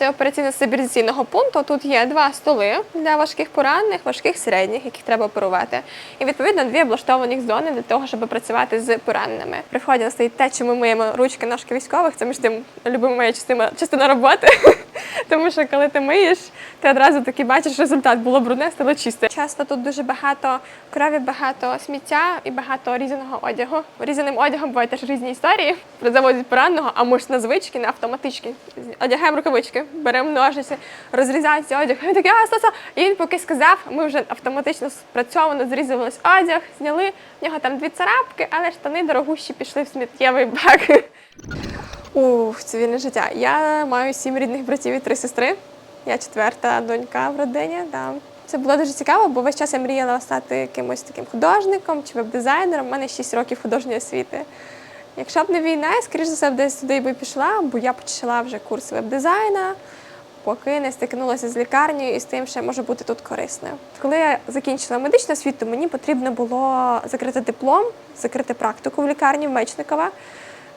Це операційна стабілізаційного пункту. Тут є два столи для важких поранених, важких середніх, яких треба оперувати. І відповідно дві облаштовані зони для того, щоб працювати з пораненими. При вході стоїть те, чим ми миємо ручки ножки військових. Це між тим любима моя частина, частина роботи. Тому що коли ти миєш, ти одразу таки бачиш результат. Було брудне, стало чисте. Часто тут дуже багато крові, багато сміття і багато різаного одягу. Різаним одягом бувають теж різні історії. Заводять пораненого, а ми ж на звички, на автоматички. Одягаємо рукавички, беремо ножиці, розрізається одяг. Він такий, а, сто». І він поки сказав, ми вже автоматично спрацьовано зрізали одяг, зняли. В нього там дві царапки, але штани дорогущі пішли в сміттєвий бак. Ух, цивільне життя. Я маю сім рідних братів і три сестри. Я четверта донька в родині. Да. Це було дуже цікаво, бо весь час я мріяла стати якимось таким художником чи веб-дизайнером. У мене 6 років художньої освіти. Якщо б не війна, я, скоріш за все, десь туди би пішла, бо я почала вже курс веб-дизайна, поки не стикнулася з лікарнею і з тим, що я можу бути тут корисною. Коли я закінчила медичну освіту, мені потрібно було закрити диплом, закрити практику в лікарні в Мечникова.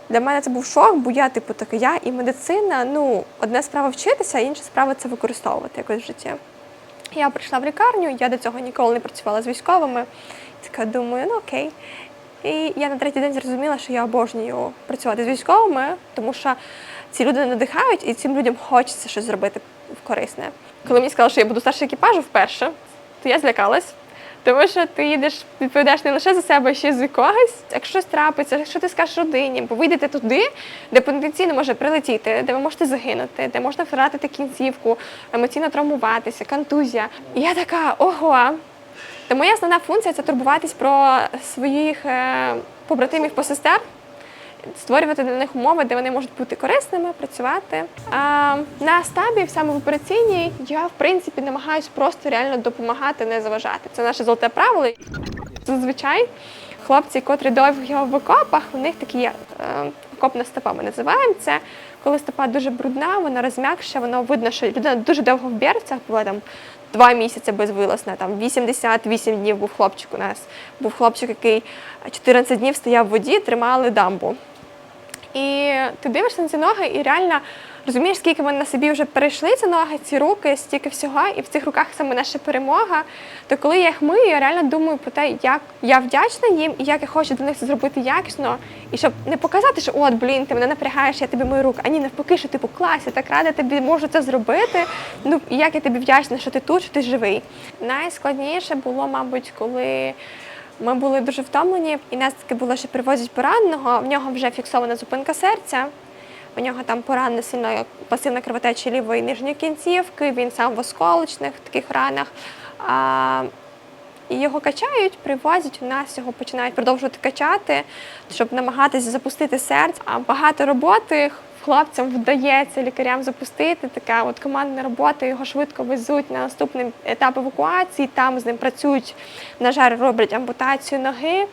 Для мене це був шок, бо я, типу, така я і медицина. Ну, одна справа вчитися, а інша справа це використовувати якось в житті. Я прийшла в лікарню, я до цього ніколи не працювала з військовими. Така думаю, ну окей. І я на третій день зрозуміла, що я обожнюю працювати з військовими, тому що ці люди надихають, і цим людям хочеться щось зробити корисне. Коли мені сказали, що я буду старший екіпажу вперше, то я злякалась. Тому що ти їдеш, відповідаєш не лише за себе, а ще й за когось. Якщо щось трапиться, якщо ти скажеш родині, бо ви туди, де потенційно може прилетіти, де ви можете загинути, де можна втратити кінцівку, емоційно травмуватися, контузія. І я така, ого. Та моя основна функція це турбуватись про своїх е, побратимів посестер, створювати для них умови, де вони можуть бути корисними, працювати. А на стабі, саме в операційній, я в принципі намагаюся просто реально допомагати, не заважати. Це наше золоте правило. Зазвичай хлопці, котрі довгі в окопах, у них такі є е, окопна стопа. Ми називаємо це. Коли стопа дуже брудна, вона розм'якша, воно видно, що людина дуже довго в берцях була там. Два місяці безвилосна, там 88 днів був хлопчик у нас. Був хлопчик, який 14 днів стояв в воді, тримали дамбу. І ти дивишся на ці ноги і реально розумієш, скільки вони на собі вже перейшли ці ноги, ці руки, стільки всього, і в цих руках саме наша перемога. То коли я їх мию, я реально думаю про те, як я вдячна їм і як я хочу для них це зробити якісно. І щоб не показати, що от, блін, ти мене напрягаєш, я тобі мою руку. А ні, навпаки, що типу клас, я так рада тобі можу це зробити. Ну як я тобі вдячна, що ти тут, що ти живий. Найскладніше було, мабуть, коли. Ми були дуже втомлені, і нас таки було, що привозять пораненого. В нього вже фіксована зупинка серця. У нього там поранена сильно пасивна кровотеча лівої нижньої кінцівки, він сам в осколочних таких ранах. І його качають, привозять, у нас його починають продовжувати качати, щоб намагатися запустити серце. А багато роботи хлопцям вдається лікарям запустити. Така от командна робота, його швидко везуть на наступний етап евакуації, там з ним працюють, на жаль, роблять ампутацію ноги.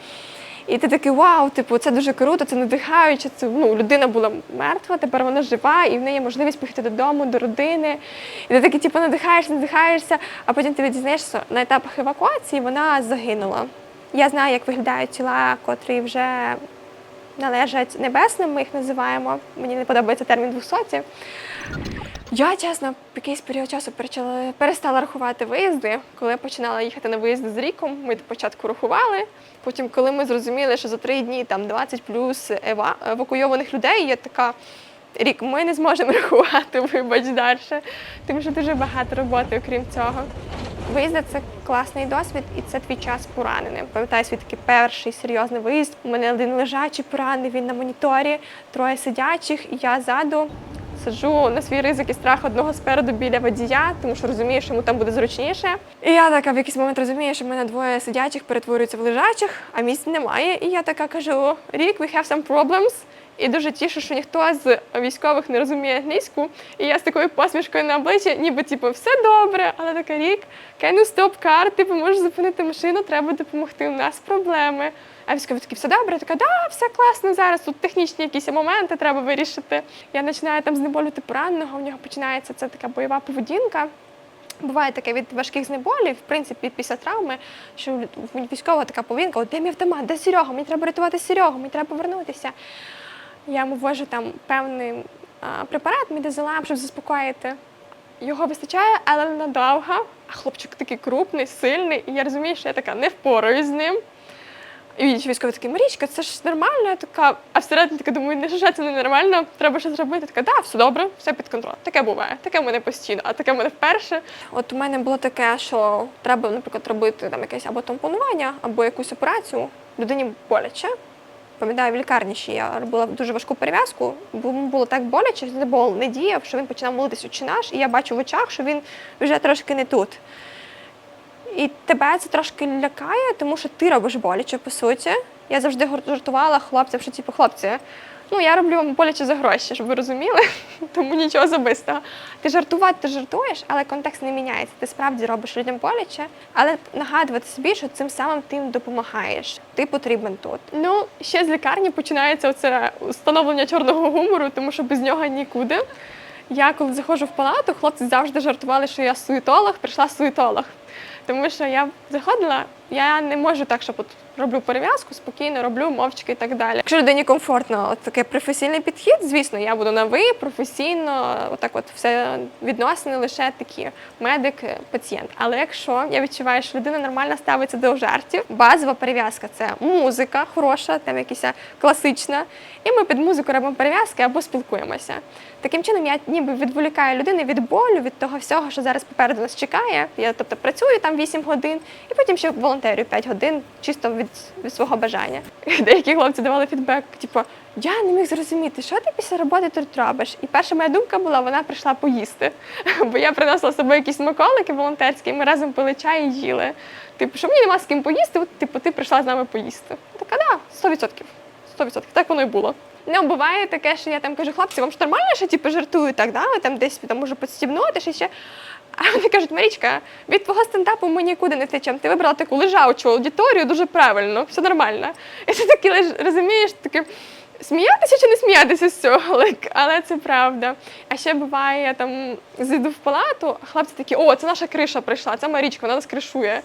І ти такий вау, типу, це дуже круто, це надихаюче. Це ну, людина була мертва, тепер вона жива, і в неї є можливість поїхати додому, до родини. І ти такий, типу, надихаєшся, надихаєшся, а потім ти дізнаєшся, на етапах евакуації вона загинула. Я знаю, як виглядають тіла, котрі вже належать небесним, ми їх називаємо. Мені не подобається термін двохсоті. Я, чесно, в якийсь період часу перечала, перестала рахувати виїзди. Коли починала їхати на виїзди з ріком, ми спочатку рахували. Потім, коли ми зрозуміли, що за три дні там 20 плюс ева- евакуйованих людей, я така. Рік, ми не зможемо рахувати, вибач далі, тому що дуже багато роботи, окрім цього. Виїзди це класний досвід, і це твій час пораненим. Пам'ятаю свій такий перший серйозний виїзд. У мене один лежачий поранений, він на моніторі, троє сидячих, і я ззаду сиджу на свій ризик і страх одного спереду біля водія, тому що розумію, що йому там буде зручніше. І я така в якийсь момент розумію, що в мене двоє сидячих перетворюються в лежачих, а місць немає. І я така кажу: Рік, we have some problems. І дуже тішу, що ніхто з військових не розуміє англійську. І я з такою посмішкою на обличчі, ніби типу, все добре, але така рік, can you stop car, типу, можеш зупинити машину, треба допомогти. У нас проблеми. А військові такі, все добре, я така, да, все класно зараз. Тут технічні якісь моменти треба вирішити. Я починаю там знеболювати пораненого, в нього починається це така бойова поведінка. Буває таке від важких знеболів, в принципі, після травми, що в військового така поведінка, от де мій автомат, де Серега, мені треба рятувати Серегу, мені треба повернутися. Я йому ввожу там певний а, препарат мідозолам, щоб заспокоїти. Його вистачає, але надовго. А хлопчик такий крупний, сильний, і я розумію, що я така не впораюсь з ним. І військовий такий, Марічка, це ж нормально. Я така, а всередині така думаю, не що це не нормально, треба щось зробити. Така, да, все добре, все під контролем. Таке буває, таке в мене постійно, а таке в мене вперше. От у мене було таке, що треба, наприклад, робити там якесь або тампонування, або якусь операцію. Людині боляче. Пам'ятаю, в лікарні ще я робила дуже важку перев'язку, бо йому було так боляче, що не діяв, що він починав молитись «Отче наш, і я бачу в очах, що він вже трошки не тут. І тебе це трошки лякає, тому що ти робиш боляче, по суті. Я завжди жартувала хлопцям, що типу, хлопці, ну я роблю вам боляче за гроші, щоб ви розуміли, тому нічого особистого. Ти жартувати, ти жартуєш, але контекст не міняється. Ти справді робиш людям боляче, але нагадувати собі, що цим самим ти їм допомагаєш. Ти потрібен тут. Ну, ще з лікарні починається оце встановлення чорного гумору, тому що без нього нікуди. Я коли заходжу в палату, хлопці завжди жартували, що я суетолог, прийшла суетолог. Тому що я заходила, я не можу так, що от роблю перев'язку, спокійно роблю мовчки і так далі. Якщо людині комфортно, от такий професійний підхід, звісно, я буду на ви, професійно, отак от все відносини лише такі медик, пацієнт. Але якщо я відчуваю, що людина нормально ставиться до жартів, базова перев'язка це музика хороша, там якась класична, і ми під музику робимо перев'язки або спілкуємося. Таким чином, я ніби відволікаю людину від болю, від того всього, що зараз попереду нас чекає. Я тобто працюю там 8 годин, і потім ще волонтерю 5 годин, чисто від, від свого бажання. Деякі хлопці давали фідбек, типу, я не міг зрозуміти, що ти після роботи тут робиш. І перша моя думка була, вона прийшла поїсти. Бо я приносила з собою якісь смаколики волонтерські, і ми разом пили чай і їли. Типу, що мені нема з ким поїсти, от, типу, ти прийшла з нами поїсти. Така, да, 100%. 100%. Так воно і було. Ну, буває таке, що я там кажу, хлопці, вам ж нормально, що типу, жартую так, да? Ви там десь там можу підстібнути чи ще. А вони кажуть, Марічка, від твого стендапу ми нікуди не течемо. Ти вибрала таку лежачу аудиторію дуже правильно, все нормально. І ти такий лиш- розумієш, таке. Сміятися чи не сміятися з цього, але, але це правда. А ще буває, я там зійду в палату, а хлопці такі, о, це наша криша прийшла, це Марічка, вона нас кришує.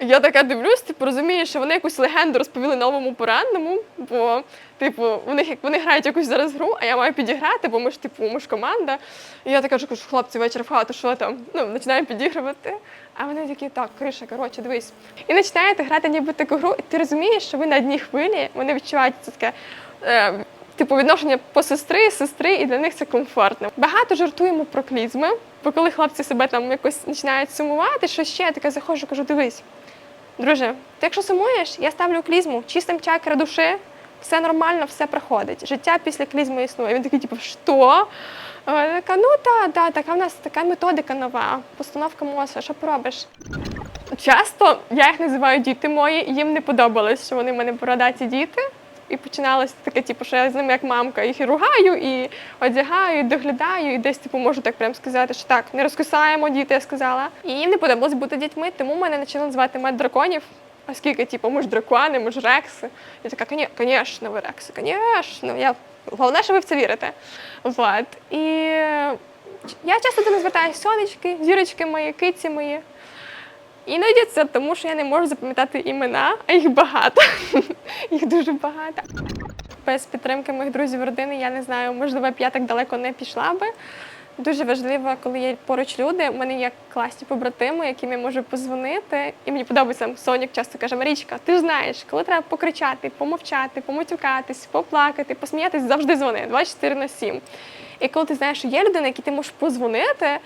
Я така дивлюсь, типу розумію, що вони якусь легенду розповіли новому пораненому, бо типу, у них вони грають якусь зараз гру, а я маю підіграти, бо ми ж типу, ми ж команда. І я така кажу, хлопці, вечір в хату, що там? Ну, починаємо підігрувати. А вони такі, так, криша, коротше, дивись. І починаєте грати ніби таку гру, і ти розумієш, що ви на одній хвилі, вони відчувають це таке. Е, Типу відношення по сестри, сестри, і для них це комфортно. Багато жартуємо про клізми, бо коли хлопці себе там якось починають сумувати, що ще я таке заходжу, кажу, дивись, Друже, ти якщо сумуєш, я ставлю клізму, чистим чакри душі, все нормально, все проходить. Життя після клізми існує. Він такий, типу, що? Така, ну та, та, така в нас така методика нова, постановка мозку, що поробиш? Часто я їх називаю діти мої, їм не подобалось, що вони в мене бородаті діти. І починалося таке, типу, що я з ними як мамка їх і ругаю, і одягаю, і доглядаю, і десь типу можу так прям сказати, що так, не розкусаємо діти, я сказала. І їм не подобалось бути дітьми, тому мене почали називати мед драконів. Оскільки, типу, ми ж дракони, ми ж рекси. Я така, «Коні- звісно, ви рекси, звісно. Я... Головне, що ви в це вірите. Вот. І я часто до них звертаюся сонечки, зірочки мої, киці мої. Іноді це тому, що я не можу запам'ятати імена, а їх багато. їх дуже багато. Без підтримки моїх друзів родини я не знаю, можливо, б я так далеко не пішла би. Дуже важливо, коли є поруч люди. У мене є класні побратими, яким я можу позвонити. І мені подобається Сонік часто каже: Марічка, ти ж знаєш, коли треба покричати, помовчати, поматюкатись, поплакати, посміятись, завжди дзвони 24 на 7. І коли ти знаєш, що є людина, якій ти можеш позвонити.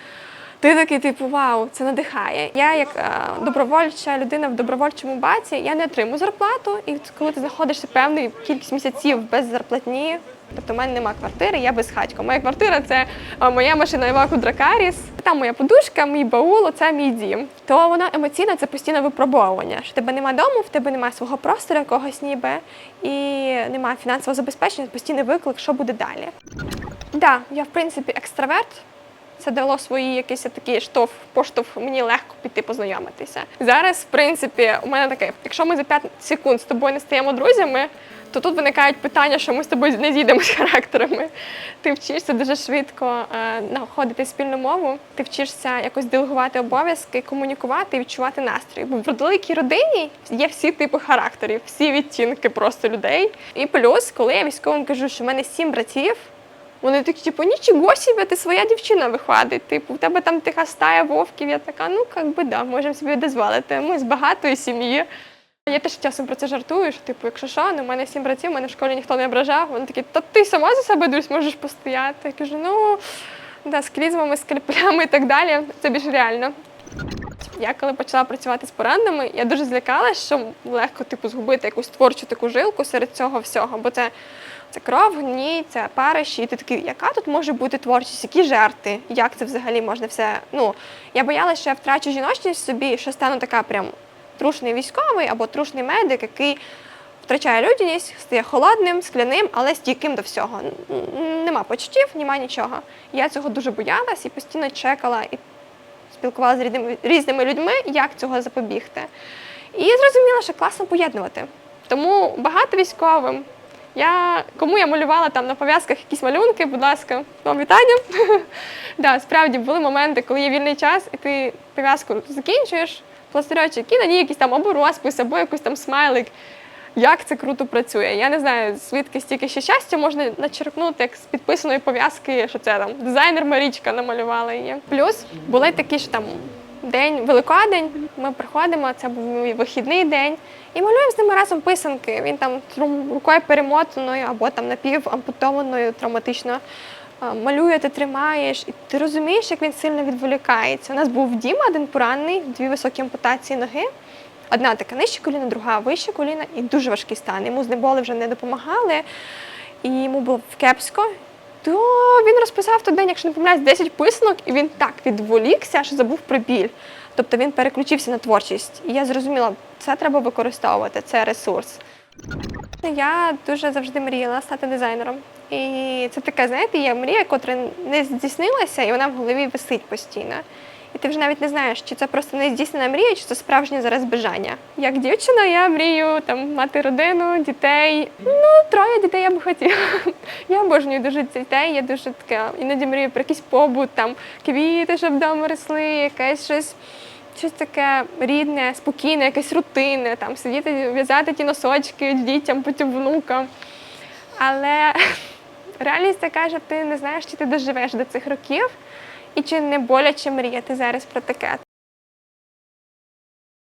Ти такий, типу, вау, це надихає. Я, як е, добровольча людина в добровольчому баці, я не отримую зарплату. І коли ти знаходишся певну кількість місяців без зарплатні, тобто в мене немає квартири, я безхатько. Моя квартира це е, моя машина Іваку Дракаріс. Там моя подушка, мій баул, це мій дім. То воно емоційно це постійне випробовування. Що тебе немає дому, в тебе немає свого простору якогось ніби, і немає фінансового забезпечення, постійний виклик, що буде далі. Так, да, я в принципі екстраверт. Це дало свої якийсь такий штовх, поштовх, мені легко піти познайомитися. Зараз, в принципі, у мене таке, якщо ми за 5 секунд з тобою не стаємо друзями, то тут виникають питання, що ми з тобою не зійдемо з характерами. Ти вчишся дуже швидко е, знаходити спільну мову, ти вчишся якось делегувати обов'язки, комунікувати і відчувати настрій. Бо в великій родині є всі типи характерів, всі відтінки просто людей. І плюс, коли я військовим кажу, що в мене сім братів. Вони такі, типу, нічого собі, ти своя дівчина виходить. Типу, в тебе там тиха стая вовків. Я така, ну як би да, можемо собі дозволити. Ми з багатої сім'ї. Я теж часом про це жартую, що типу, якщо що, ну, в мене сім братів, мене в школі ніхто не ображав. Вони такі, та ти сама за себе десь можеш постояти. Я кажу, ну да, з клізмами, з скальпелями і так далі. Це більш реально. Я коли почала працювати з пораненими, я дуже злякалася, що легко типу згубити якусь творчу таку жилку серед цього всього, бо це, це кров, гній, це париші, і ти такий, яка тут може бути творчість, які жарти, як це взагалі можна все. Ну я боялася, що я втрачу жіночність собі, що стану така прям трушний військовий або трушний медик, який втрачає людяність, стає холодним, скляним, але стійким до всього. Нема почуттів, нема нічого. Я цього дуже боялась і постійно чекала і спілкувалася з різними, різними людьми, як цього запобігти. І зрозуміла, що класно поєднувати. Тому багато військовим. Я, кому я малювала там на пов'язках якісь малюнки, будь ласка, вам вітання. да, справді були моменти, коли є вільний час, і ти пов'язку закінчуєш, пластирочок, і на ній якийсь там або розпис, або якийсь там смайлик. Як це круто працює. Я не знаю, звідки стільки ще щастя можна начерпнути, як з підписаної пов'язки, що це там дизайнер Марічка намалювала її. Плюс були такі ж там день, Великодень. Ми приходимо, це був мій вихідний день, і малюємо з ними разом писанки. Він там рукою перемотаною або там напівампутованою травматично. Малює, ти тримаєш, і ти розумієш, як він сильно відволікається. У нас був Діма, один поранений, дві високі ампутації ноги. Одна така нижче коліна, друга вище коліна і дуже важкий стан. Йому знеболи вже не допомагали, і йому було кепсько. То він розписав той день, якщо не помиляюсь, 10 писанок, і він так відволікся, що забув про біль. Тобто він переключився на творчість. І я зрозуміла, це треба використовувати, це ресурс. Я дуже завжди мріяла стати дизайнером. І це така, знаєте, є мрія, котра не здійснилася, і вона в голові висить постійно. Ти вже навіть не знаєш, чи це просто не здійснена мрія, чи це справжнє зараз бажання. Як дівчина, я мрію там мати родину, дітей. Ну, троє дітей я б хотіла. Я обожнюю дуже дітей, я дуже така, іноді мрію про якийсь побут, там квіти, щоб вдома росли, якесь щось. Щось таке рідне, спокійне, якесь рутинне, там сидіти, в'язати ті носочки дітям, потім внукам. Але реальність така, що ти не знаєш, чи ти доживеш до цих років, і чи не боляче мріяти зараз про таке.